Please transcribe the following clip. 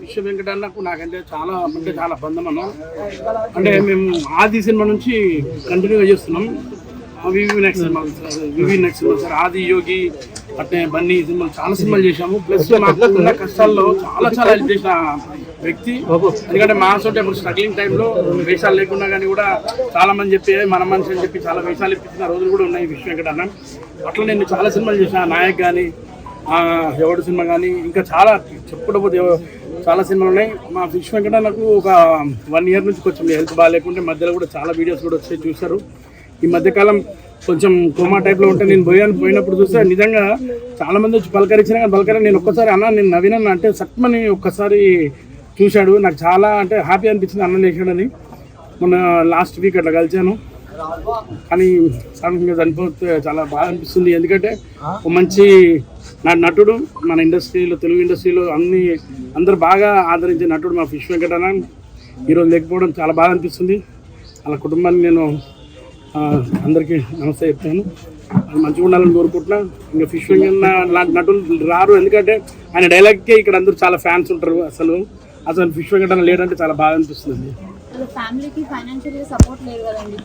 విశ్వ వెంకటన్నకు నాకంటే చాలా అంటే చాలా బంధం అన్న. అంటే మేము ఆది సినిమా నుంచి కంటిన్యూగా చేస్తున్నాం. వివి నెక్స్ట్ సినిమా వివి నెక్స్ట్ సినిమా సార్ ఆది యోగి అట్నే బన్నీ సినిమాలు చాలా సినిమాలు చేశాము. ప్లస్ మాకు ఉన్న కష్టాల్లో చాలా చాలా హెల్ప్ చేసిన వ్యక్తి. ఎందుకంటే మా సొంత ఇప్పుడు స్ట్రగ్లింగ్ టైంలో వేషాలు లేకున్నా కానీ కూడా చాలా మంది చెప్పి "ఏ, మన మనిషి అని చెప్పి చాలా వేషాలు ఇప్పించిన రోజులు కూడా ఉన్నాయి విశ్వ వెంకటన్న. అట్లా నేను చాలా సినిమాలు చేసిన నాయక్ కానీ ఎవడు సినిమా కానీ ఇంకా చాలా చెప్పకపోతే పోతే చాలా సినిమాలు ఉన్నాయి. మా ఫిష్ వెంకట నాకు ఒక వన్ ఇయర్ నుంచి కొంచెం హెల్త్ బాగాలేకుంటే మధ్యలో కూడా చాలా వీడియోస్ కూడా వచ్చాయి చూశారు. ఈ మధ్యకాలం కొంచెం కోమా టైప్లో ఉంటే నేను పోయాను. పోయినప్పుడు చూస్తే నిజంగా చాలామంది వచ్చి పలకరించిన కానీ పలకరి నేను ఒక్కసారి అన్న నేను నవీనన్న అంటే సక్మని ఒక్కసారి చూశాడు. నాకు చాలా అంటే హ్యాపీ అనిపించింది అన్న లేచాడని. మొన్న లాస్ట్ వీక్ అట్లా కలిశాను. కానీ సడన్గా చనిపోతే చాలా బాగా అనిపిస్తుంది. ఎందుకంటే ఒక మంచి నటుడు మన ఇండస్ట్రీలో తెలుగు ఇండస్ట్రీలో అన్ని అందరు బాగా ఆదరించే నటుడు మా ఫిష్ వెంకటన్న ఈరోజు లేకపోవడం చాలా బాగా అనిపిస్తుంది. వాళ్ళ కుటుంబాన్ని నేను అందరికీ నమస్తే చెప్తాను. మంచిగా ఉండాలని కోరుకుంటున్నా. ఇంకా ఫిష్ లాంటి నటులు రారు. ఎందుకంటే ఆయన డైలాగ్కే ఇక్కడ అందరూ చాలా ఫ్యాన్స్ ఉంటారు అసలు. అసలు ఫిష్ వెంకటన లేడంటే చాలా బాగా అనిపిస్తుంది. ఫ్యామిలీకి ఫైనాన్షియల్ సపోర్ట్ లేదు కదండి.